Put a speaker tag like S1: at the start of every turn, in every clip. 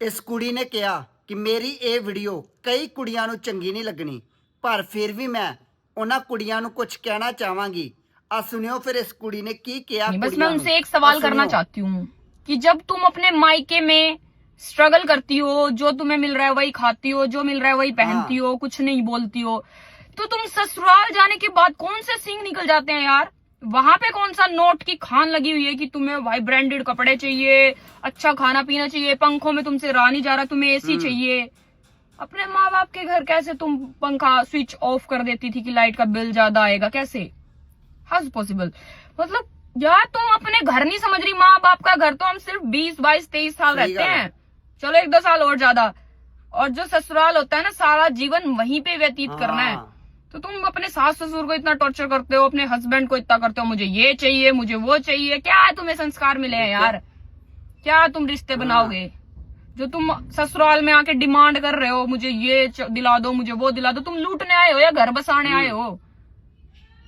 S1: ਇਸ ਕੁੜੀ ਨੇ ਕਿਹਾ ਕਿ ਮੇਰੀ ਇਹ ਵੀਡੀਓ ਕਈ ਕੁੜੀਆਂ ਨੂੰ ਚੰਗੀ ਨਹੀਂ ਲੱਗਣੀ ਪਰ ਫਿਰ ਵੀ ਮੈਂ ਉਹਨਾਂ ਕੁੜੀਆਂ ਨੂੰ ਕੁਝ ਕਹਿਣਾ ਚਾਹਾਂਗੀ ਆ ਸੁਣਿਓ ਫਿਰ ਇਸ ਕੁੜੀ ਨੇ ਕੀ ਕਿਹਾ
S2: नहीं, बस मैं
S1: ਕੁੜੀਆਂ
S2: उनसे
S1: ਨੂੰ।
S2: एक सवाल
S1: ਆਹ
S2: करना
S1: ਸੁਣਿਓ।
S2: चाहती हूँ कि जब तुम अपने मायके में स्ट्रगल करती हो जो तुम्हें मिल रहा है वही खाती हो जो मिल रहा है वही पहनती हो कुछ नहीं बोलती हो तो तुम ससुराल जाने के बाद कौन से सिंग निकल जाते हैं यार वहाँ पे कौन सा नोट की खान लगी हुई है कि तुम्हें भाई ब्रांडेड कपड़े चाहिए अच्छा खाना पीना चाहिए पंखों में तुमसे रहा नहीं जा रहा तुम्हें एसी चाहिए। अपने माँ बाप के घर कैसे तुम पंखा स्विच ऑफ़ कर देती थी कि लाइट का बिल ज़्यादा आएगा कैसे? हाउ पॉसिबल मतलब यार तुम अपने घर नहीं समझ रही माँ बाप का घर तो हम सिर्फ़ बीस बाईस तेईस साल रहते
S1: हैं।
S2: चलो एक दो साल और ज़्यादा। और जो ससुराल होता है ना सारा जीवन वहीं पे व्यतीत करना है।
S1: हाँ,
S2: तो तुम अपने सास ससुर को इतना टॉर्चर करते हो अपने हस्बैंड को इतना करते हो मुझे ये चाहिए मुझे वो चाहिए क्या है तुम्हें संस्कार मिले हैं यार क्या तुम रिश्ते
S1: हाँ।
S2: बनाओगे जो तुम ससुराल में आके डिमांड कर रहे हो मुझे ये च- दिला दो मुझे वो दिला दो तुम लूटने आए हो या घर बसाने आए हो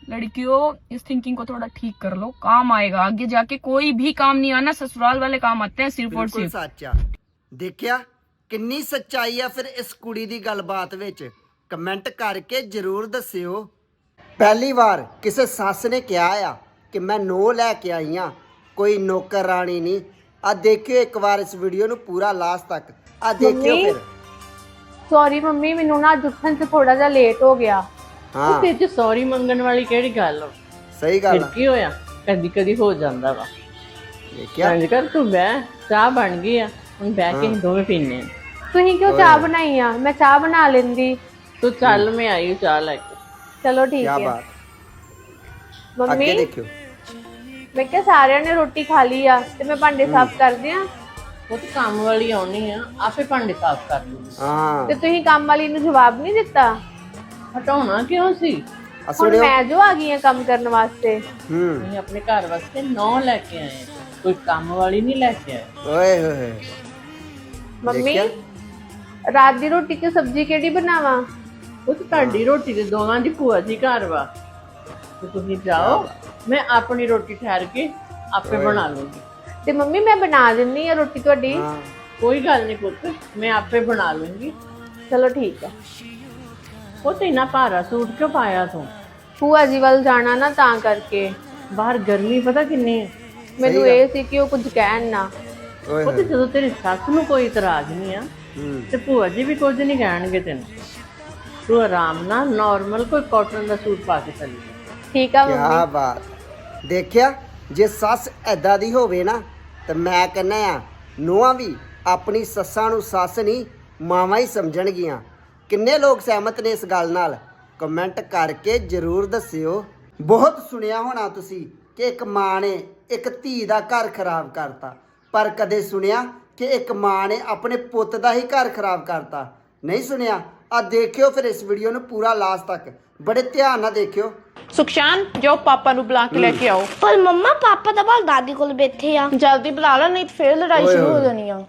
S2: लड़कियों इस थिंकिंग को थोड़ा ठीक कर लो काम आएगा आगे जाके कोई भी काम नहीं आना ससुराल वाले काम आते हैं सिर्फ और
S1: ਬਿਲਕੁਲ
S2: सिर्फ
S1: ਸੱਚ ਆ ਦੇਖਿਆ ਕਿੰਨੀ ਸੱਚਾਈ ਆ ਫਿਰ ਇਸ ਕੁੜੀ ਦੀ ਗੱਲਬਾਤ ਵਿੱਚ ਕਮੈਂਟ ਕਰਕੇ ਜਰੂਰ ਦੱਸਿਓ। ਪਹਿਲੀ ਵਾਰ ਕਿਸੇ ਸੱਸ ਨੇ ਕਿਹਾ ਆ ਕਿ ਮੈਂ ਨੋ ਲੈ ਕੇ ਆਈ ਆ। ਕੋਈ ਨੌਕਰ ਰਾਣੀ ਨਹੀਂ। ਆ ਦੇਖਿਓ ਇੱਕ ਵਾਰ ਇਸ ਵੀਡੀਓ ਨੂੰ ਪੂਰਾ ਲਾਸਟ ਤੱਕ। ਆ ਦੇਖਿਓ
S3: ਮੰਮੀ?
S1: ਫਿਰ।
S3: ਸੌਰੀ ਮੰਮੀ ਮੈਨੂੰ ਨਾ ਅੱਜ ਉੱਠਣ 'ਚ ਥੋੜਾ ਜਿਹਾ ਲੇਟ ਹੋ ਗਿਆ।
S1: ਹਾਂ।
S4: ਤੇ ਚ ਸੌਰੀ ਮੰਗਣ ਵਾਲੀ ਕਿਹੜੀ ਗੱਲ ਆ?
S1: ਸਹੀ ਗੱਲ
S4: ਫਿਰ
S1: ਆ
S4: ਕੀ ਹੋਇਆ? ਕਦੀ ਕਦੀ ਹੋ ਜਾਂਦਾ ਵਾ।
S1: ਦੇਖਿਆ।
S4: ਇੰਜ ਕਰ ਤੂੰ ਬਹਿ ਚਾਹ ਬਣ ਗਈ ਆ। ਹੁਣ ਬਹਿ ਕੇ ਅਸੀਂ ਦੋਵੇਂ ਪੀਨੇ ਆ।
S3: ਤੁਸੀਂ ਕਿਉਂ ਚਾਹ ਬਣਾਈ ਆ? ਮੈਂ ਚਾਹ ਬਣਾ ਲੈਂਦੀ।
S4: ਤੂੰ ਚੱਲ ਮੈਂ ਆਈ ਚਾਹ ਲੈ ਕੇ।
S3: ਚਲੋ ਠੀਕ
S1: ਕੀ
S3: ਹੈ।
S1: ਬਾਤ। ਅੱਗੇ
S3: ਮੰਮੀ
S1: ਦੇਖਿਓ।
S3: ਮੈਂ ਕਿਹਾ ਸਾਰਿਆਂ ਨੇ ਰੋਟੀ ਖਾ ਲਈ ਆ ਤੇ ਮੈਂ ਭਾਂਡੇ ਸਾਫ਼ ਕਰਦੀ ਆ
S4: ਉਹ ਤਾਂ ਕੰਮ ਵਾਲੀ ਆਉਣੀ ਆ ਆਪੇ ਭਾਂਡੇ ਸਾਫ਼ ਕਰ ਲੂ
S1: ਹਾਂ।
S3: ਤੇ ਤੁਸੀਂ ਕੰਮ ਵਾਲੀ ਨੂੰ ਜਵਾਬ ਨਹੀਂ ਦਿੱਤਾ?
S4: ਹਟਾਉਣਾ ਕਿਉਂ ਸੀ?
S1: ਆ
S3: ਹੁਣ ਮੈਂ ਜੋ ਆ ਗਈ ਆ ਕੰਮ ਕਰਨ ਵਾਸਤੇ।
S1: ਹੂੰ।
S4: ਅਸੀਂ ਆਪਣੇ ਘਰ ਵਾਸਤੇ ਨੌ ਲੈ ਕੇ ਆਏ ਆ। ਕੋਈ ਕੰਮ ਵਾਲੀ ਨਹੀਂ ਲੈ ਕੇ ਆਏ।
S1: ਓਏ ਹੋਏ ਹੋਏ।
S3: ਮੰਮੀ
S1: ਦੇਖਿਆ?
S3: ਰਾਤ ਦੀ ਰੋਟੀ 'ਚ ਸਬਜ਼ੀ ਕਿਹੜੀ ਬਣਾਵਾਂ?
S4: ਉਹ ਤਾਂ ਤੁਹਾਡੀ ਰੋਟੀ ਦੇ ਦੋਵਾਂ ਦੀ ਭੂਆ ਜੀ ਘਰ ਵਾ। ਤੇ ਤੁਸੀਂ ਜਾਓ ਮੈਂ ਆਪਣੀ ਰੋਟੀ ਠਹਿਰ ਕੇ ਆਪੇ ਬਣਾ ਲੂੰਗੀ।
S3: ਤੇ ਮੰਮੀ ਮੈਂ ਬਣਾ ਦਿੰਨੀ ਆ ਰੋਟੀ ਤੁਹਾਡੀ।
S4: ਕੋਈ ਗੱਲ ਨਹੀਂ ਪੁੱਤ ਮੈਂ ਆਪੇ ਬਣਾ ਲੂੰਗੀ।
S3: ਚਲੋ ਠੀਕ ਹੈ
S4: ਉਹ ਤੇ ਇੰਨਾ ਭਾਰਾ ਸੂਟ ਕਿਉਂ ਪਾਇਆ ਤੂੰ?
S3: ਭੂਆ ਜੀ ਵੱਲ ਜਾਣਾ ਨਾ ਤਾਂ ਕਰਕੇ।
S4: ਬਾਹਰ ਗਰਮੀ ਪਤਾ ਕਿੰਨੀ ਹੈ।
S3: ਮੈਨੂੰ ਇਹ ਸੀ ਕਿ ਉਹ ਕੁਝ ਕਹਿਣ ਨਾ।
S4: ਉਹ ਤੇ ਜਦੋਂ ਤੇਰੀ ਸੱਸ ਨੂੰ ਕੋਈ ਇਤਰਾਜ਼ ਨਹੀਂ ਆ ਤੇ ਭੂਆ ਜੀ ਵੀ ਕੁਝ ਨਹੀਂ ਕਹਿਣਗੇ ਤੈਨੂੰ। ਤੂੰ ਆਰਾਮ ਨਾਲ ਨਾਰਮਲ ਕੋਈ ਕਾਟਨ ਦਾ ਸੂਟ ਪਾ ਕੇ ਚੱਲੀ ਜਾ।
S3: ਠੀਕ ਆ ਮੰਮੀ।
S1: ਕਿਆ ਬਾਤ। ਦੇਖਿਆ ਜੇ ਸੱਸ ਐਦਾਂ ਦੀ ਹੋਵੇ ਨਾ ਤੇ ਮੈਂ ਕਹਿੰਦਾ ਆ ਨੂੰਹਾਂ ਵੀ ਆਪਣੀ ਸੱਸਾਂ ਨੂੰ ਸੱਸ ਨਹੀਂ ਮਾਵਾਂ ਹੀ ਸਮਝਣਗੀਆਂ। ਕਿੰਨੇ ਲੋਕ ਸਹਿਮਤ ਨੇ ਇਸ ਗੱਲ ਨਾਲ? ਕਮੈਂਟ ਕਰਕੇ ਜਰੂਰ ਦੱਸਿਓ। ਬਹੁਤ ਸੁਣਿਆ ਹੋਣਾ ਤੁਸੀਂ ਕਿ ਇੱਕ ਮਾਂ ਨੇ ਇੱਕ ਧੀ ਦਾ ਘਰ ਖਰਾਬ ਕਰਤਾ। ਪਰ ਕਦੇ ਸੁਣਿਆ ਕਿ ਇੱਕ ਮਾਂ ਨੇ ਆਪਣੇ ਪੁੱਤ ਦਾ ਹੀ ਘਰ ਖਰਾਬ ਕਰਤਾ? ਨਹੀਂ ਸੁਣਿਆ? ਆ ਦੇਖਿਓ ਫਿਰ ਇਸ ਵੀਡੀਓ ਨੂੰ ਪੂਰਾ ਲਾਸਟ ਤੱਕ। ਬੜੇ ਧਿਆਨ ਨਾਲ ਦੇਖਿਓ।
S5: ਸੁਖਸ਼ਾਨ ਜਾਓ ਪਾਪਾ ਨੂੰ ਬੁਲਾ ਕੇ ਲੈ ਕੇ ਆਓ।
S6: ਪਰ ਮੰਮਾ ਪਾਪਾ ਤਾਂ ਬਾਲ ਦਾਦੀ ਕੋਲ ਬੈਠੇ ਆ।
S5: ਜਲਦੀ ਬੁਲਾ ਲਾ ਨਹੀਂ ਤਾਂ ਫੇਰ ਲੜਾਈ
S1: ਓਏ
S5: ਸ਼ੁਰੂ ਹੋ
S1: ਹੋਏ।
S5: ਜਾਣੀ ਆ।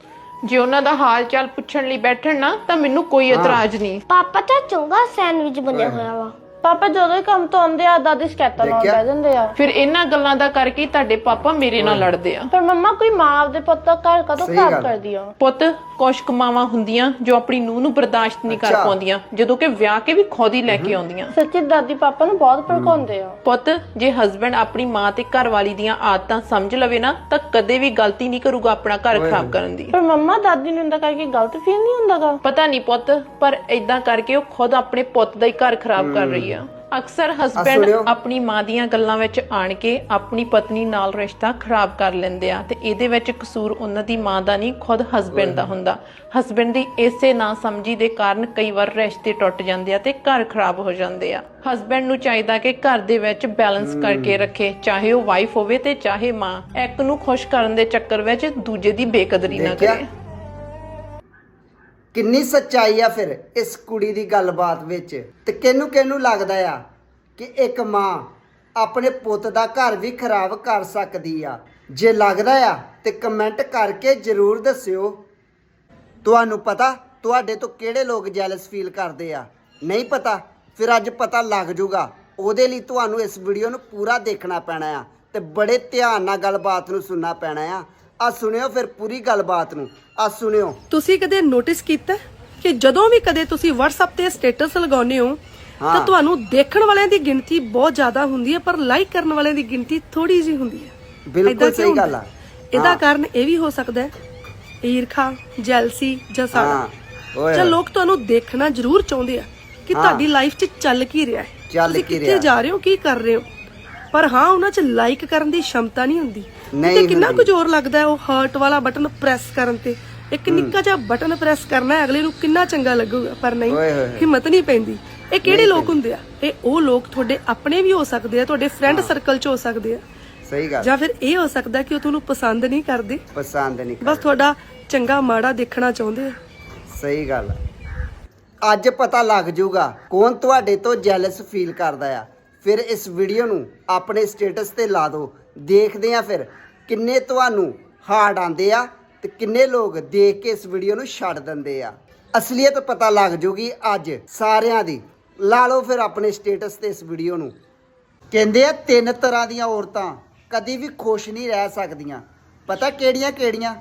S5: ਜੇ ਉਹਨਾਂ ਦਾ ਹਾਲ ਚਾਲ ਪੁੱਛਣ ਲਈ ਬੈਠਣ ਨਾ ਤਾਂ ਮੈਨੂੰ ਕੋਈ ਇਤਰਾਜ਼ ਨਹੀਂ।
S6: ਪਾਪਾ ਤਾਂ ਚੰਗਾ ਸੈਂਡਵਿਚ ਬਣਿਆ ਹੋਇਆ ਵਾ।
S5: ਪਾਪਾ ਜਦੋਂ ਹੀ ਕੰਮ ਤੋਂ ਆਉਂਦੇ ਆ ਦਾਦੀ ਸ਼ਿਕਾਇਤਾਂ ਲਾਉਣ
S1: ਦੇਖਿਆ?
S5: ਬਹਿ ਜਾਂਦੇ ਆ। ਫਿਰ ਇਹਨਾਂ ਗੱਲਾਂ ਦਾ ਕਰਕੇ ਹੀ ਤੁਹਾਡੇ ਪਾਪਾ ਮੇਰੇ ਨਾਲ ਲੜਦੇ ਆ। ਪਰ ਮੰਮਾ ਕੋਈ ਮਾਂ ਆਪਦੇ ਪੁੱਤ ਦਾ ਘਰ ਕਦੋਂ
S1: ਸਹੀ
S5: ਖਰਾਬ
S1: ਗੱਲ।
S5: ਕਰਦੀ ਆ? ਪੁੱਤ ਕੁਛ ਕਮਾਵਾਂ ਹੁੰਦੀਆਂ ਜੋ ਆਪਣੀ ਨੂੰਹ ਨੂੰ ਬਰਦਾਸ਼ਤ ਨਹੀਂ ਕਰ
S1: ਅੱਛਾ।
S5: ਪਾਉਂਦੀਆਂ ਜਦੋਂ ਕਿ ਵਿਆਹ ਕੇ ਵੀ ਖੁਦ ਲੈ ਕੇ ਆਉਂਦੀਆਂ।
S6: ਸੱਚੀ ਦਾਦੀ ਪਾਪਾ ਨੂੰ ਬਹੁਤ ਭੜਕਾਉਂਦੇ ਆ।
S5: ਪੁੱਤ ਜੇ ਹਸਬੰਡ ਆਪਣੀ ਮਾਂ ਤੇ ਘਰ ਵਾਲੀ ਦੀਆਂ ਆਦਤਾਂ ਸਮਝ ਲਵੇ ਨਾ ਤਾਂ ਕਦੇ ਵੀ ਗਲਤੀ ਨਹੀਂ ਕਰੂਗਾ ਆਪਣਾ ਘਰ ਖਰਾਬ ਕਰਨ ਦੀ।
S6: ਪਰ ਮੰਮਾ ਦਾਦੀ ਨੂੰ ਇੰਦਾ ਕਰਕੇ ਗਲਤ ਫੀਲ ਨਹੀਂ ਹੁੰਦਾਗਾ।
S5: ਪਤਾ ਨਹੀਂ ਪੁੱਤ ਪਰ ਇਦਾਂ ਕਰਕੇ ਉਹ ਖੁਦ ਆਪਣੇ ਪੁੱਤ ਦਾ ਹੀ ਘਰ ਖਰਾਬ ਕਰ ਰਹੀ ਆ। ਅਕਸਰ ਹਸਬੈਂਡ। ਆਪਣੀ ਮਾਂ ਦੀਆਂ ਗੱਲਾਂ ਵਿੱਚ ਆਣ ਕੇ ਆਪਣੀ ਪਤਨੀ ਨਾਲ ਰਿਸ਼ਤਾ ਖਰਾਬ ਕਰ ਲੈਂਦੇ ਆ ਤੇ ਇਹਦੇ ਵਿੱਚ ਕਸੂਰ ਉਹਨਾਂ ਦੀ ਮਾਂ ਦਾ ਨਹੀਂ ਖੁਦ ਹਸਬੈਂਡ ਦਾ ਹੁੰਦਾ। ਹਸਬੈਂਡ ਦੀ ਇਸੇ ਨਾ ਸਮਝੀ ਦੇ ਕਾਰਨ ਕਈ ਵਾਰ ਰਿਸ਼ਤੇ ਟੁੱਟ ਜਾਂਦੇ ਆ ਤੇ ਘਰ ਖਰਾਬ ਹੋ ਜਾਂਦੇ ਆ। ਹਸਬੈਂਡ ਨੂੰ ਚਾਹੀਦਾ ਕਿ ਘਰ ਦੇ ਵਿੱਚ ਬੈਲੈਂਸ ਕਰਕੇ ਰੱਖੇ ਚਾਹੇ ਉਹ ਵਾਈਫ ਹੋਵੇ ਤੇ ਚਾਹੇ ਮਾਂ। ਇੱਕ ਨੂੰ ਖੁਸ਼ ਕਰਨ ਦੇ ਚੱਕਰ ਵਿੱਚ ਦੂਜੇ ਦੀ ਬੇਕਦਰੀ ਨਾ? ਕਰੇ।
S1: ਕਿੰਨੀ ਸੱਚਾਈ ਆ ਫਿਰ ਇਸ ਕੁੜੀ ਦੀ ਗੱਲਬਾਤ ਵਿੱਚ? ਤੇ ਕਿਹਨੂੰ ਕਿਹਨੂੰ ਲੱਗਦਾ ਆ ਕਿ ਇੱਕ ਮਾਂ ਆਪਣੇ ਪੁੱਤ ਦਾ ਘਰ ਵੀ ਖਰਾਬ ਕਰ ਸਕਦੀ ਆ? ਜੇ ਲੱਗਦਾ ਆ ਤੇ ਕਮੈਂਟ ਕਰਕੇ ਜਰੂਰ ਦੱਸਿਓ। ਤੁਹਾਨੂੰ ਪਤਾ ਤੁਹਾਡੇ ਤੋਂ ਕਿਹੜੇ ਲੋਕ ਜੈਲਸ ਫੀਲ ਕਰਦੇ ਆ? ਨਹੀਂ ਪਤਾ? ਫਿਰ ਅੱਜ ਪਤਾ ਲੱਗ ਜੂਗਾ। ਉਹਦੇ ਲਈ ਤੁਹਾਨੂੰ ਇਸ ਵੀਡੀਓ ਨੂੰ ਪੂਰਾ ਦੇਖਣਾ ਪੈਣਾ ਆ ਤੇ ਬੜੇ ਧਿਆਨ ਨਾਲ ਗੱਲਬਾਤ ਨੂੰ ਸੁਣਨਾ ਪੈਣਾ ਆ। ਆ ਸੁਣਿਓ ਫਿਰ ਪੂਰੀ ਗੱਲਬਾਤ ਨੂੰ ਆ ਸੁਣਿਓ
S7: ਤੁਸੀਂ ਕਦੇ ਨੋਟਿਸ ਕੀਤਾ ਕਿ ਜਦੋਂ ਵੀ ਕਦੇ ਤੁਸੀਂ WhatsApp ਤੇ ਸਟੇਟਸ ਲਗਾਉਂਦੇ ਹੋ
S1: ਹਾਂ।
S7: ਤਾਂ ਤੁਹਾਨੂੰ ਦੇਖਣ ਵਾਲਿਆਂ ਦੀ ਗਿਣਤੀ ਬਹੁਤ ਜ਼ਿਆਦਾ ਹੁੰਦੀ ਹੈ ਪਰ ਲਾਈਕ ਕਰਨ ਵਾਲਿਆਂ ਦੀ ਗਿਣਤੀ ਥੋੜੀ ਜਿਹੀ ਹੁੰਦੀ ਹੈ
S1: ਬਿਲਕੁਲ
S7: ਏਦਾਂ ਕਿਉਂ
S1: ਸਹੀ ਗੱਲ
S7: ਹੁੰਦਾ?
S1: ਆ
S7: ਇਹਦਾ
S1: ਹਾਂ।
S7: ਕਾਰਨ ਇਹ ਵੀ ਹੋ ਸਕਦਾ ਹੈ ਈਰਖਾ ਜੈਲਸੀ ਜਾਂ
S1: ਹਾਂ ਓਏ
S7: ਜਾਂ ਲੋਕ ਤੁਹਾਨੂੰ ਦੇਖਣਾ ਜ਼ਰੂਰ ਚਾਹੁੰਦੇ ਆ ਕਿ
S1: ਹਾਂ।
S7: ਤੁਹਾਡੀ ਲਾਈਫ 'ਚ ਚੱਲ ਕੀ ਰਿਹਾ ਹੈ
S1: ਚੱਲ
S7: ਤੁਸੀਂ
S1: ਕੀ
S7: ਕਿੱਥੇ
S1: ਰਿਹਾ।
S7: ਜਾ ਰਹੇ ਹੋ ਕੀ ਕਰ ਰਹੇ ਹੋ ਪਰ ਹਾਂ ਉਹਨਾਂ 'ਚ ਲਾਈਕ ਕਰਨ ਦੀ ਸ਼ਮਤਾ ਨਹੀਂ ਹੁੰਦੀ। ਤੇ ਕਿੰਨਾ ਕੁ। ਜ਼ੋਰ ਲੱਗਦਾ ਉਹ ਹਾਰਟ ਵਾਲਾ ਬਟਨ ਪ੍ਰੈਸ ਕਰਨ ਤੇ? ਇੱਕ ਨਿੱਕਾ ਜਿਹਾ ਬਟਨ ਪ੍ਰੈਸ ਕਰਨਾ ਹੈ ਅਗਲੇ ਨੂੰ ਕਿੰਨਾ ਚੰਗਾ ਲੱਗੂਗਾ ਪਰ ਨਹੀਂ। ਹਿੰਮਤ ਨਹੀਂ ਪੈਂਦੀ। ਇਹ ਕਿਹੜੇ ਲੋਕ ਹੁੰਦੇ ਆ? ਇਹ ਉਹ ਲੋਕ ਤੁਹਾਡੇ ਆਪਣੇ ਵੀ ਹੋ ਸਕਦੇ ਆ ਤੁਹਾਡੇ ਫਰੈਂਡ ਸਰਕਲ 'ਚ ਹੋ ਸਕਦੇ ਆ।
S1: ਸਹੀ ਗੱਲ।
S7: ਜਾਂ ਫਿਰ ਇਹ ਹੋ ਸਕਦਾ ਕਿ ਉਹ ਤੁਹਾਨੂੰ ਪਸੰਦ ਨਹੀਂ ਕਰਦੇ।
S1: ਪਸੰਦ ਨਹੀਂ
S7: ਬਸ ਤੁਹਾਡਾ ਚੰਗਾ ਮਾੜਾ ਦੇਖਣਾ ਚਾਹੁੰਦੇ ਆ।
S1: ਸਹੀ ਗੱਲ। ਅੱਜ ਪਤਾ ਲੱਗ ਜਾਊਗਾ ਕੌਣ ਤੁਹਾਡੇ ਤੋਂ ਜੈਲਸ ਫੀਲ ਕਰਦਾ ਆ। ਫਿਰ ਇਸ ਵੀਡੀਓ ਨੂੰ ਆਪਣੇ ਸਟੇਟਸ ਤੇ ਲਾ ਦਿਓ। ਦੇਖਦੇ ਆ ਫਿਰ ਕਿੰਨੇ ਤੁਹਾਨੂੰ ਹਾਰਡ ਆਂਦੇ ਆ ਤੇ ਕਿੰਨੇ ਲੋਕ ਦੇਖ ਕੇ ਇਸ ਵੀਡੀਓ ਨੂੰ ਛੱਡ ਦਿੰਦੇ ਆ। ਅਸਲੀਅਤ ਪਤਾ ਲੱਗ ਜਾਊਗੀ ਅੱਜ ਸਾਰਿਆਂ ਦੀ। ਲਾ ਲਓ ਫਿਰ ਆਪਣੇ ਸਟੇਟਸ ਤੇ ਇਸ ਵੀਡੀਓ ਨੂੰ। ਕਹਿੰਦੇ ਆ, ਤਿੰਨ ਤਰ੍ਹਾਂ ਦੀਆਂ ਔਰਤਾਂ ਕਦੀ ਵੀ ਖੁਸ਼ ਨਹੀਂ ਰਹਿ ਸਕਦੀਆਂ। ਪਤਾ ਕਿਹੜੀਆਂ ਕਿਹੜੀਆਂ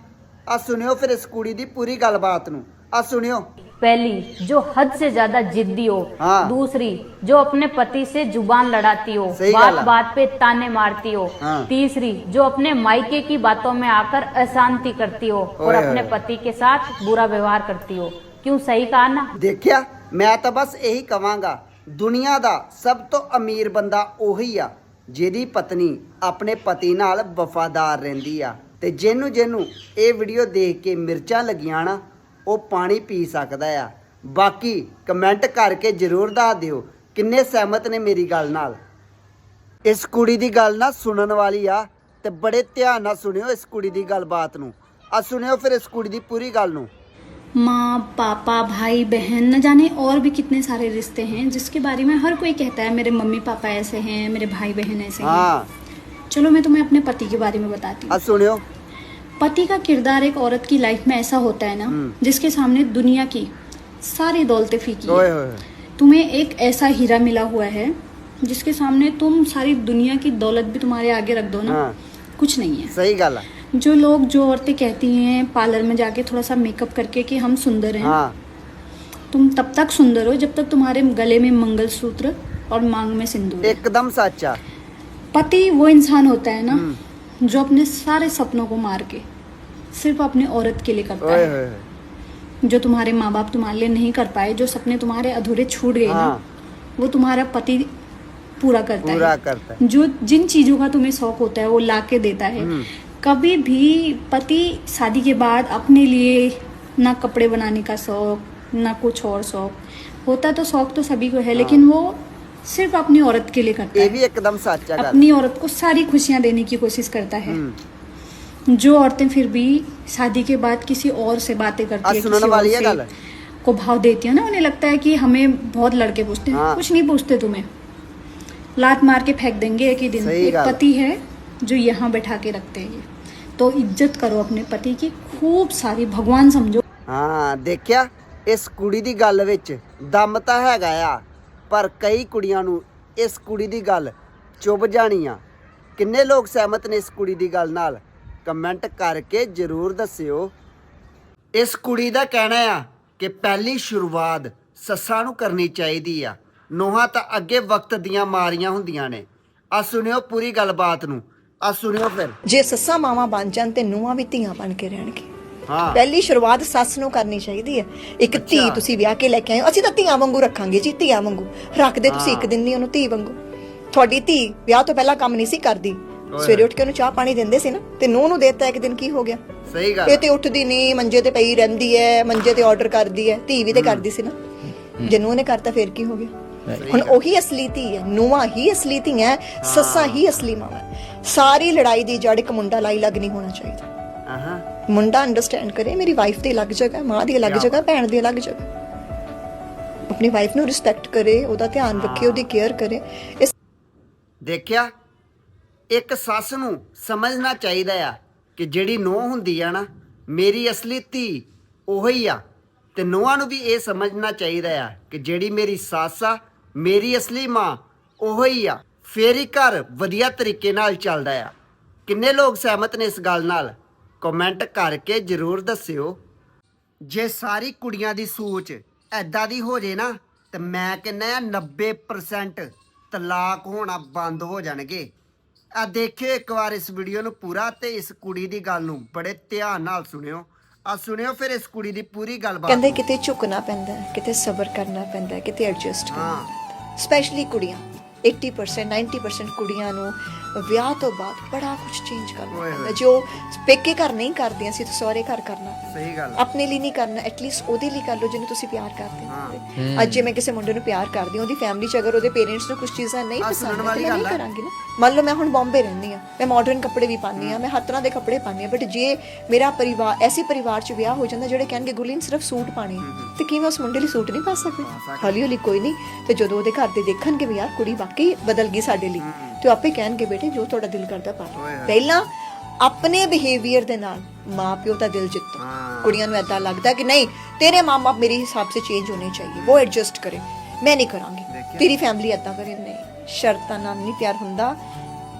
S1: ਆ ਸੁਣਿਓ ਫਿਰ ਇਸ ਕੁੜੀ ਦੀ ਪੂਰੀ ਗੱਲਬਾਤ ਨੂੰ। ਆ ਸੁਣਿਓ।
S8: पहली जो हद से ज्यादा जिद्दी हो
S1: हाँ।
S8: दूसरी जो अपने पति से जुबान लड़ाती हो
S1: सही
S8: बात
S1: गल है।
S8: बात पे ताने मारती हो
S1: हाँ।
S8: तीसरी जो अपने मायके की बातों में आकर अशांति करती हो और
S1: ओए
S8: अपने
S1: होए।
S8: पति के साथ बुरा व्यवहार करती हो क्यों सही कहा ना
S1: ਦੇਖਿਆ ਮੈਂ ਤਾਂ ਬਸ ਇਹੀ ਕਵਾਂਗਾ ਦੁਨੀਆ ਦਾ ਸਭ ਤੋਂ ਅਮੀਰ ਬੰਦਾ ਉਹੀ ਆ ਜਿਹਦੀ ਪਤਨੀ ਆਪਣੇ ਪਤੀ ਨਾਲ ਵਫਾਦਾਰ ਰਹਿੰਦੀ ਆ ਤੇ ਜਿਹਨੂੰ ਜਿਹਨੂੰ ਇਹ ਵੀਡੀਓ ਦੇਖ ਕੇ ਮਿਰਚਾਂ ਲੱਗੀਆਂ ਨਾ ਉਹ ਪਾਣੀ ਪੀ ਸਕਦਾ ਆ ਬਾਕੀ ਕਮੈਂਟ ਕਰਕੇ ਜਰੂਰ ਦੱਸ ਦਿਓ ਕਿੰਨੇ ਸਹਿਮਤ ਨੇ ਮੇਰੀ ਗੱਲ ਨਾਲ ਇਸ ਕੁੜੀ ਦੀ ਗੱਲ ਨਾ ਸੁਣਨ ਵਾਲੀ ਆ ਤੇ ਬੜੇ ਧਿਆਨ ਨਾਲ ਸੁਣਿਓ ਇਸ ਕੁੜੀ ਦੀ ਗੱਲਬਾਤ ਨੂੰ ਆ ਸੁਣਿਓ ਫਿਰ ਇਸ ਕੁੜੀ ਦੀ ਪੂਰੀ ਗੱਲ ਨੂੰ
S9: माँ पापा भाई बहन न जाने और भी कितने सारे रिश्ते हैं जिसके बारे में हर कोई कहता है मेरे मम्मी पापा ऐसे हैं मेरे भाई बहन ऐसे हैं
S1: ਹਾਂ
S9: चलो मैं तुम्हें अपने पति के बारे में बताती
S1: ਆ
S9: हूँ
S1: ਸੁਣਿਓ
S9: पति का किरदार एक औरत की लाइफ में ऐसा होता है ना
S1: हम्म।
S9: जिसके सामने दुनिया की सारी दौलतें फीकी है। तुम्हें एक ऐसा हीरा मिला हुआ है जिसके सामने तुम सारी दुनिया की दौलत भी तुम्हारे आगे रख दो ना
S1: हाँ।
S9: कुछ नहीं है।
S1: सही गाला
S9: जो लोग जो औरतें कहती हैं पार्लर में जाके थोड़ा सा मेकअप करके कि हम सुंदर हैं
S1: हाँ।
S9: तुम तब तक सुंदर हो जब तक तुम्हारे गले में मंगलसूत्र और मांग में सिंदूर
S1: एकदम सच्चा।
S9: पति वो इंसान होता है ना हम्म। जो अपने सारे सपनों को मार के सिर्फ़ अपने औरत के लिए करता है, जो तुम्हारे माँ बाप तुम्हारे लिए नहीं कर पाए जो सपने तुम्हारे अधूरे छूट गए ना हाँ। वो तुम्हारा पति पूरा करता है। जो जिन चीज़ों का तुम्हें शौक होता है वो ला के देता है।
S1: हम्म।
S9: कभी भी पति शादी के बाद अपने लिए ना कपड़े बनाने का शौक ना कुछ और शौक होता तो शौक तो सभी को है लेकिन हाँ। वो सिर्फ़ अपनी औरत के लिए करता है।
S1: भी एकदम सच्चा
S9: अपनी औरत को सारी खुशियाँ देने की कोशिश करता है।
S1: हम्म।
S9: जो औरतें फिर भी शादी के बाद किसी और से बातें करती
S1: आ,
S9: है
S1: सुनने
S9: किसी और
S1: वाली है
S9: से
S1: गल।
S9: को भाव देती है ना उन्हें लगता है कि हमें बहुत लड़के पूछते हैं
S1: हाँ।
S9: कुछ नहीं पूछते तुम्हें लात मार के फेंक देंगे एक ही दिन
S1: सही
S9: एक
S1: गल।
S9: पति है जो यहाँ बैठा के रखते हैं ये। तो इज्जत करो अपने पति की खूब सारी भगवान समझो
S1: ਹਾਂ ਦੇਖਿਆ ਇਸ ਕੁੜੀ ਦੀ ਗੱਲ ਵਿੱਚ ਦਮ ਤਾਂ ਹੈਗਾ ਆ ਪਰ ਕਈ ਕੁੜੀਆਂ ਨੂੰ ਇਸ ਕੁੜੀ ਦੀ ਗੱਲ ਚੁੱਭ ਜਾਣੀ ਆ ਕਿੰਨੇ ਲੋਕ ਸਹਿਮਤ ਨੇ ਇਸ ਕੁੜੀ ਦੀ ਗੱਲ ਨਾਲ ਕਮੈਂਟ ਕਰਕੇ ਜਰੂਰ ਦੱਸਿਓ। ਇਸ ਕੁੜੀ ਦਾ ਕਹਿਣਾ ਆ ਕਿ ਪਹਿਲੀ ਸ਼ੁਰੂਆਤ ਸੱਸਾਂ ਨੂੰ ਕਰਨੀ ਚਾਹੀਦੀ ਆ। ਨੋਹਾਂ ਤਾਂ ਅੱਗੇ ਵਕਤ ਦੀਆਂ ਮਾਰੀਆਂ ਹੁੰਦੀਆਂ ਨੇ। ਆ ਸੁਣਿਓ ਪੂਰੀ ਗੱਲਬਾਤ ਨੂੰ। ਆ ਸੁਣਿਓ ਫਿਰ।
S10: ਜੇ ਸੱਸਾਂ ਮਾਵਾਂ ਬਣ ਜਾਣ ਤੇ ਨੂੰਹਾਂ ਵੀ ਧੀਆਂ ਬਣ ਕੇ ਰਹਿਣਗੇ
S1: ਹਾਂ।
S10: ਪਹਿਲੀ ਸ਼ੁਰੂਆਤ ਸੱਸ ਨੂੰ ਕਰਨੀ ਚਾਹੀਦੀ ਹੈ ਇੱਕ ਧੀ। ਤੁਸੀਂ ਵਿਆਹ ਕੇ ਲੈ ਕੇ ਆਏ ਹੋ। ਅਸੀਂ ਤਾਂ ਧੀਆਂ ਵਾਂਗੂ ਰੱਖਾਂਗੇ ਜੀ ਧੀਆਂ ਵਾਂਗੂ। ਰੱਖਦੇ ਤੁਸੀਂ ਇੱਕ ਦਿਨ ਨਹੀਂ ਉਹਨੂੰ ਧੀ ਵਾਂਗੂ। ਤੁਹਾਡੀ ਧੀ ਵਿਆਹ ਤੋਂ ਪਹਿਲਾਂ ਕੰਮ ਨਹੀਂ ਸੀ ਕਰਦੀ। ਸਵੇਰੇ ਉੱਠ ਕੇ ਉਹਨੂੰ ਚਾਹ ਪਾਣੀ ਦਿੰਦੇ ਸੀ ਨਾ ਤੇ ਨੂੰਹ ਨੂੰ ਦੇਤਾ ਇੱਕ ਦਿਨ ਕੀ ਹੋ ਗਿਆ?
S1: ਸਹੀ ਗੱਲ
S10: ਇਹ ਤੇ ਉੱਠਦੀ ਨਹੀਂ ਮੰਜੇ ਤੇ ਪਈ ਰਹਿੰਦੀ ਹੈ ਮੰਜੇ ਤੇ ਆਰਡਰ ਕਰਦੀ ਹੈ ਧੀ ਵੀ ਤੇ ਕਰਦੀ ਸੀ ਨਾ। ਜੇ ਨੂੰਹ ਨੇ ਕਰਤਾ ਫੇਰ ਕੀ ਹੋ ਗਿਆ? ਹੁਣ ਉਹੀ ਅਸਲੀ ਧੀ ਹੈ ਨੂੰਹਾਂ ਹੀ ਅਸਲੀ ਧੀਆਂ ਹੈ, ਸੱਸਾਂ ਹੀ ਅਸਲੀ ਮਾਵਾਂ। ਸਾਰੀ ਲੜਾਈ ਦੀ ਜੜ ਇੱਕ ਮੁੰਡਾ ਲਾਈ ਲੱਗ ਨਹੀਂ ਹੋਣਾ ਚਾਹੀਦਾ।
S1: ਆਹਾਂ।
S10: ਮੁੰਡਾ ਅੰਡਰਸਟੈਂਡ ਕਰੇ ਮੇਰੀ ਵਾਈਫ ਦੀ ਅਲੱਗ ਜਗ੍ਹਾ ਮਾਂ ਦੀ ਅਲੱਗ ਜਗ੍ਹਾ ਭੈਣ ਦੀ ਅਲੱਗ ਜਗ੍ਹਾ। ਆਪਣੀ ਵਾਈਫ ਨੂੰ ਰਿਸਪੈਕਟ ਕਰੇ ਉਹਦਾ ਧਿਆਨ ਰੱਖੇ ਉਹਦੀ ਕੇਅਰ ਕਰੇ। ਇਸ
S1: ਦੇਖਿਆ? ਇੱਕ ਸੱਸ ਨੂੰ ਸਮਝਣਾ ਚਾਹੀਦਾ ਆ ਕਿ ਜਿਹੜੀ ਨੂੰਹ ਹੁੰਦੀ ਆ ਨਾ, ਮੇਰੀ ਅਸਲੀ ਧੀ ਉਹੀ ਆ। ਤੇ ਨੂੰਹਾਂ ਨੂੰ ਵੀ ਇਹ ਸਮਝਣਾ ਚਾਹੀਦਾ ਆ ਕਿ ਜਿਹੜੀ ਮੇਰੀ ਸੱਸ ਆ, ਮੇਰੀ ਅਸਲੀ ਮਾਂ ਉਹੀ ਆ। ਫੇਰ ਹੀ ਘਰ ਵਧੀਆ ਤਰੀਕੇ ਨਾਲ ਚੱਲਦਾ ਆ। ਕਿੰਨੇ ਲੋਕ ਸਹਿਮਤ ਨੇ ਇਸ ਗੱਲ ਨਾਲ? ਕਮੈਂਟ ਕਰਕੇ ਜਰੂਰ ਦੱਸਿਓ। ਜੇ ਸਾਰੀ ਕੁੜੀਆਂ ਦੀ ਸੋਚ ਐਦਾਂ ਦੀ ਹੋ ਜੇ ਨਾ, ਤੇ ਮੈਂ ਕਹਿੰਦਾ ਆ 90% ਤਲਾਕ ਹੋਣਾ ਬੰਦ ਹੋ ਜਾਣਗੇ। ਆ ਦੇਖਿਓ ਇੱਕ ਵਾਰ ਇਸ ਵੀਡੀਓ ਨੂੰ ਪੂਰਾ ਤੇ ਇਸ ਕੁੜੀ ਦੀ ਗੱਲ ਨੂੰ ਬੜੇ ਧਿਆਨ ਨਾਲ ਸੁਣਿਓ। ਆ ਸੁਣਿਓ ਫਿਰ ਇਸ ਕੁੜੀ ਦੀ ਪੂਰੀ ਗੱਲਬਾਤ।
S10: ਕਹਿੰਦੇ ਕਿਤੇ ਝੁਕਣਾ ਪੈਂਦਾ ਹੈ ਕਿਤੇ ਸਬਰ ਕਰਨਾ ਪੈਂਦਾ ਹੈ ਕਿਤੇ ਐਡਜਸਟ ਕਰਨਾ
S1: ਹਾਂ।
S10: ਪੈਂਦਾ ਸਪੈਸ਼ਲੀ ਕੁੜੀਆਂ। 80% 90% ਕੁੜੀਆਂ ਨੂੰ ਵਿਆਹ ਤੋਂ ਬਾਅਦ ਬੜਾ ਕੁਝ ਚੇਂਜ ਕਰਨਾ।
S1: ਓਏ ਹੋਏ।
S10: ਪੈਂਦਾ ਜੋ ਪੇਕੇ ਘਰ ਨਹੀਂ ਕਰਦੀਆਂ ਸੀ ਤਾਂ ਸਹੁਰੇ ਘਰ ਕਰਨਾ।
S1: ਸਹੀ ਗੱਲ
S10: ਆਪਣੇ ਲਈ ਨਹੀਂ ਕਰਨਾ ਐਟਲੀਸਟ ਉਹਦੇ ਲਈ ਕਰ ਲਓ ਜਿਹਨੂੰ ਤੁਸੀਂ ਪਿਆਰ ਕਰਦੇ
S1: ਹਾਂ।
S10: ਹੋ। ਅੱਜ ਜੇ ਮੈਂ ਕਿਸੇ ਮੁੰਡੇ ਨੂੰ ਪਿਆਰ ਕਰਦੀ ਹਾਂ ਉਹਦੀ ਫੈਮਿਲੀ ਚ ਅਗਰ ਉਹਦੇ ਪੇਰੈਂਟਸ ਨੂੰ ਕੁਝ ਚੀਜ਼ਾਂ ਨਹੀਂ
S1: ਆਹ
S10: ਪਸੰਦ
S1: ਸੁਣਨ
S10: ਹੈ
S1: ਵਾਲੀ
S10: ਤਾਂ ਮੈਂ
S1: ਗੱਲ ਹੈ।
S10: ਕਰਾਂਗੀ ਨਾ। ਮੰਨ ਲਓ ਮੈਂ ਹੁਣ ਬੰਬੇ ਰਹਿੰਦੀ ਆ ਮੈਂ ਮਾਡਰਨ ਕੱਪੜੇ ਵੀ ਪਾਉਂਦੀ ਆ ਮੈਂ ਹਰ ਤਰ੍ਹਾਂ ਦੇ ਕੱਪੜੇ ਪਾਉਂਦੀ ਆ ਬਟ ਜੇ ਮੇਰਾ ਪਰਿਵਾਰ ਐਸੀ ਪਰਿਵਾਰ ਚ ਵਿਆਹ ਹੋ ਜਾਂਦਾ ਜਿਹੜੇ ਕਹਿਣਗੇ ਗੁਰਲੀਨ ਸਿਰਫ ਸੂਟ ਪਾਣੇ ਆ। ਤੇ ਕੀ ਮੈਂ ਉਸ ਮੁੰਡੇ ਲਈ ਸੂਟ ਨਹੀਂ ਪਾ ਸਕਦੀ? ਹੌਲੀ ਹੌਲੀ ਕੋਈ ਨਹੀਂ। ਤੇ ਜਦੋਂ ਉਹਦੇ ਘਰ ਦੇ ਦੇਖਣਗੇ ਵੀ ਯਾਰ ਕੁੜੀ ਵਾਕਈ ਬਦਲ ਗਈ ਸਾਡੇ ਲਈ। ਤੇ ਆਪੇ ਕਹਿਣਗੇ ਬੇਟੇ ਜੋ ਤੁਹਾਡਾ ਦਿਲ ਕਰਦਾ ਪਾ ਲਓ। ਪਹਿਲਾਂ ਆਪਣੇ ਬਿਹੇਵੀਅਰ ਦੇ ਨਾਲ ਮਾਪਿਓ ਦਾ ਦਿਲ ਜਿੱਤੋ। ਕੁੜੀਆਂ ਨੂੰ ਐਦਾਂ ਲੱਗਦਾ ਕਿ ਨਹੀਂ ਤੇਰੇ ਮਾਪੇ ਮੇਰੇ ਹਿਸਾਬ ਸੇ ਚੇਂਜ ਹੋਣੇ ਚਾਹੀਏ ਉਹ ਐਡਜਸਟ ਕਰੇ। ਮੈਂ ਨਹੀਂ ਕਰਾਂਗੀ। ਤੇਰੀ ਫੈਮਿਲੀ ਐਦਾਂ ਕਰੇ ਨਹੀਂ। ਸ਼ਰਤਾਂ ਨਾਲ ਨਹੀਂ ਪਿਆਰ ਹੁੰਦਾ।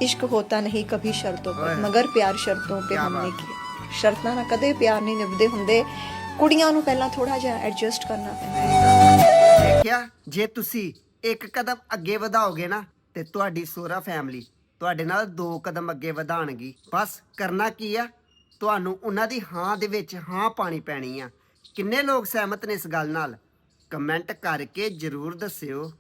S10: ਇਸ਼ਕ ਹੋਤਾ ਨਹੀਂ
S1: ਕਭੀ
S10: ਸ਼ਰਤੋਂ ਪਰ ਮਗਰ ਪਿਆਰ
S1: ਸ਼ਰਤੋਂ
S10: ਤੇ
S1: ਹਮਨੇ
S10: ਕੀ ਸ਼ਰਤਾਂ ਨਾਲ ਕਦੇ ਪਿਆਰ ਨਹੀਂ ਨਿਭਦੇ ਹੁੰਦੇ। ਕੁੜੀਆਂ ਨੂੰ ਪਹਿਲਾਂ ਥੋੜਾ ਜਿਹਾ ਐਡਜਸਟ ਕਰਨਾ ਪੈਂਦਾ।
S1: ਦੇਖਿਆ ਜੇ ਤੁਸੀਂ ਇੱਕ ਕਦਮ ਅੱਗੇ ਵਧਾਓਗੇ ਨਾ ਤੇ ਤੁਹਾਡੀ ਸੋਹਰਾ ਫੈਮਿਲੀ ਤੁਹਾਡੇ ਨਾਲ ਦੋ ਕਦਮ ਅੱਗੇ ਵਧਾਣਗੀ। ਬਸ ਕਰਨਾ ਕੀ ਆ? ਤੁਹਾਨੂੰ ਉਹਨਾਂ ਦੀ ਹਾਂ ਦੇ ਵਿੱਚ ਹਾਂ ਪਾਣੀ ਪੈਣੀ ਆ। ਕਿੰਨੇ ਲੋਕ ਸਹਿਮਤ ਨੇ ਇਸ ਗੱਲ ਨਾਲ? ਕਮੈਂਟ ਕਰਕੇ ਜਰੂਰ ਦੱਸਿਓ।